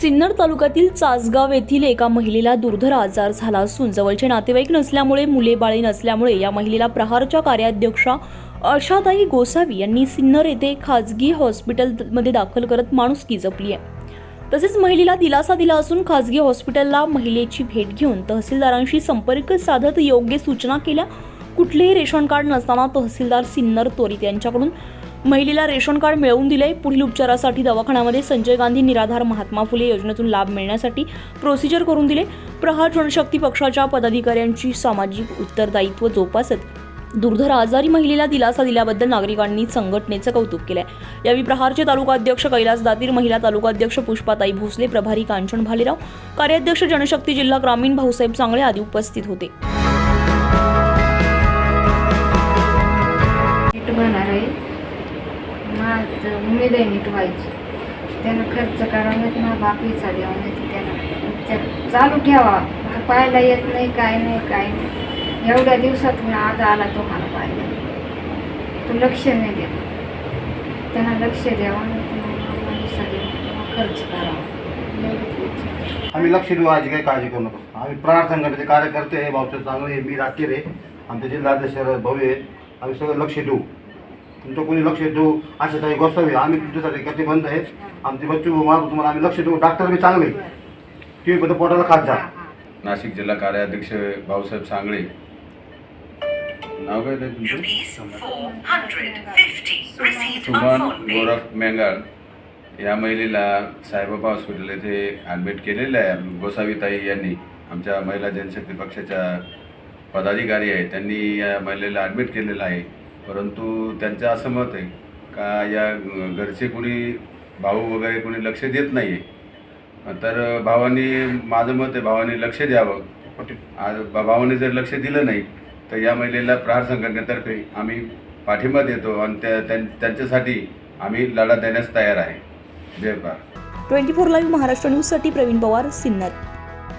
सिन्नर तालुक्यातील चासगाव येथील एका महिलेला दुर्धर आजार झाला असून जवळचे नातेवाईक नसल्यामुळे मुले बाळे नसल्यामुळे या महिलेला प्रहारच्या कार्याध्यक्षा आशाताई गोसावी यांनी सिन्नर येथे खाजगी हॉस्पिटलमध्ये दाखल करत माणुसकी जपली आहे. तसेच महिलेला दिलासा दिला असून खाजगी हॉस्पिटलला महिलेची भेट घेऊन तहसीलदारांशी संपर्क साधत योग्य सूचना केल्या. कुठलेही रेशन कार्ड नसताना तहसीलदार सिन्नर त्वरित यांच्याकडून महिलेला रेशन कार्ड मिळवून दिले पुढील उपचारासाठी दवाखान्यामध्ये संजय गांधी निराधार महात्मा फुले योजनेतून लाभ मिळण्यासाठी प्रोसिजर करून दिले. प्रहार जनशक्ती पक्षाच्या पदाधिकाऱ्यांची सामाजिक उत्तरदायित्व जोपासत. दुर्धर आजारी महिलेला दिलासा दिल्याबद्दल नागरिकांनी संघटनेचं कौतुक केलंय. यावेळी प्रहारचे तालुका अध्यक्ष कैलास दातीर महिला तालुका अध्यक्ष पुष्पाताई भोसले प्रभारी कांचन भालेराव कार्याध्यक्ष जनशक्ती जिल्हा ग्रामीण भाऊसाहेब चांगळे आदी उपस्थित होते. माझं उमेद आहे नीट व्हायची त्यानं खर्च करावा नाहीत ना बापीचा द्यावा नाही त्यानं. उपचार चालू ठेवा. आता पाहायला येत नाही काय नाही काय नाही. एवढ्या दिवसातून आज आला तो मला पाहिला तो लक्ष नाही द्या त्यांना लक्ष द्यावं द्यावा खर्च करावा. आम्ही लक्ष देऊ आज काही काळजी करू नका. आम्ही प्राण संघटनेचे कार्यकर्ते आहे भाऊचे चांगले आहे, मी राकेर आहे आमचे जिल्हाध्यक्ष भव्य आहे. आम्ही सगळं लक्ष देऊ. तुमचं कोणी लक्ष देऊ असे काही गोष्ट आम्ही तुमच्यासाठी कटिबंध आहे आमची बच्चू मागू तुम्हाला आम्ही लक्ष देऊ. डॉक्टर बी चांगले तुम्ही फक्त पोटाला खात जा. नाशिक जिल्हा कार्याध्यक्ष भाऊसाहेब सांगळे. नाव काय ते तुमचं? Rupees 450 received on Suman. Gorakh Mengal. या महिलेला साईबाबा हॉस्पिटल येथे ॲडमिट केलेलं आहे. गोसावीताई यांनी. आमच्या महिला जनशक्ती पक्षाच्या पदाधिकारी आहेत. त्यांनी या महिलेला ॲडमिट केलेलं आहे. परंतु त्यांचं असं मत आहे का या घरचे कोणी भाऊ वगैरे कोणी लक्ष देत नाही आहे तर भावांनी माझं मत आहे भावाने लक्ष द्यावं. आज भावाने जर लक्ष दिलं नाही तर या महिलेला प्रहार संघटनेतर्फे आम्ही पाठिंबा देतो आणि त्या त्यां- त्यांच्यासाठी आम्ही लढा देण्यास तयार आहे. जय Prahar twenty four live Maharashtra न्यूजसाठी प्रवीण पवार सिन्नर.